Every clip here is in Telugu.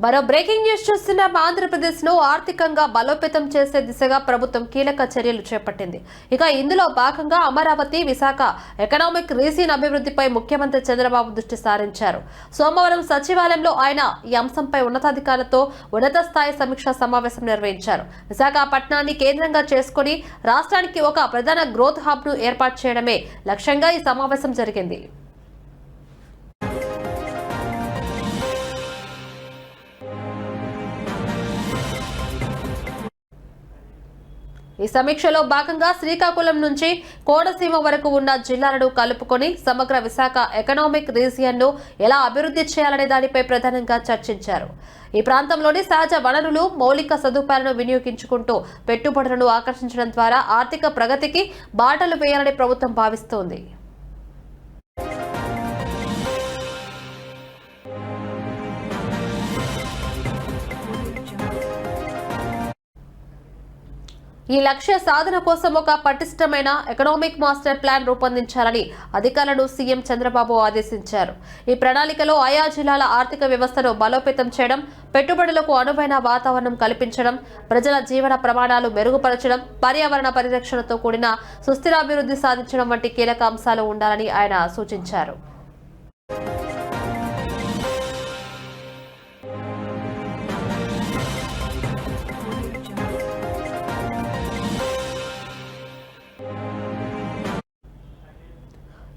మరో బ్రేకింగ్ న్యూస్ చూస్తున్నాం. ఆంధ్రప్రదేశ్ను ఆర్థికంగా బలోపేతం చేసే దిశగా ప్రభుత్వం కీలక చర్యలు చేపట్టింది. ఇక ఇందులో భాగంగా అమరావతి విశాఖ ఎకనామిక్ రీసీన్ అభివృద్ధిపై ముఖ్యమంత్రి చంద్రబాబు దృష్టి సారించారు. సోమవారం సచివాలయంలో ఆయన ఈ అంశంపై ఉన్నతాధికారులతో ఉన్నత స్థాయి సమీక్షా సమావేశం నిర్వహించారు. విశాఖపట్నాన్ని కేంద్రంగా చేసుకుని రాష్ట్రానికి ఒక ప్రధాన గ్రోత్ హబ్ను ఏర్పాటు చేయడమే లక్ష్యంగా ఈ సమావేశం జరిగింది. ఈ సమీక్షలో భాగంగా శ్రీకాకుళం నుంచి కోనసీమ వరకు ఉన్న జిల్లాలను కలుపుకొని సమగ్ర విశాఖ ఎకనామిక్ రీజియన్ను ఎలా అభివృద్ధి చేయాలనే దానిపై ప్రధానంగా చర్చించారు. ఈ ప్రాంతంలోని సహజ వనరులు మౌలిక సదుపాయాలను వినియోగించుకుంటూ పెట్టుబడులను ఆకర్షించడం ద్వారా ఆర్థిక ప్రగతికి బాటలు వేయాలని ప్రభుత్వం భావిస్తోంది. ఈ లక్ష్య సాధన కోసం ఒక పటిష్టమైన ఎకనామిక్ మాస్టర్ ప్లాన్ రూపొందించాలని అధికారులను సీఎం చంద్రబాబు ఆదేశించారు. ఈ ప్రణాళికలో ఆయా జిల్లాల ఆర్థిక వ్యవస్థను బలోపేతం చేయడం పెట్టుబడులకు అనువైన వాతావరణం కల్పించడం ప్రజల జీవన ప్రమాణాలు మెరుగుపరచడం పర్యావరణ పరిరక్షణతో కూడిన సుస్థిరాభివృద్ధి సాధించడం వంటి కీలక అంశాలు ఉండాలని ఆయన సూచించారు.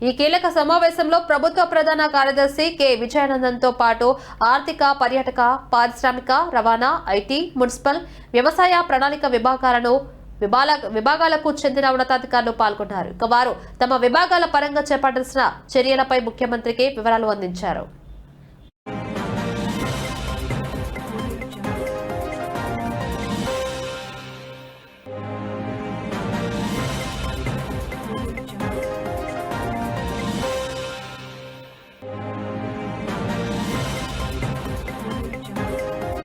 ఈ కీలక సమావేశంలో ప్రభుత్వ ప్రధాన కార్యదర్శి కె. విజయానందంతో పాటు ఆర్థిక పర్యాటక పారిశ్రామిక రవాణా ఐటీ మున్సిపల్ వ్యవసాయ ప్రణాళిక విభాగాలను విభాల విభాగాలకు చెందిన ఉన్నతాధికారులు పాల్గొన్నారు. ఇక వారు తమ విభాగాల పరంగా చేపట్టాల్సిన చర్యలపై ముఖ్యమంత్రికి వివరాలు అందించారు.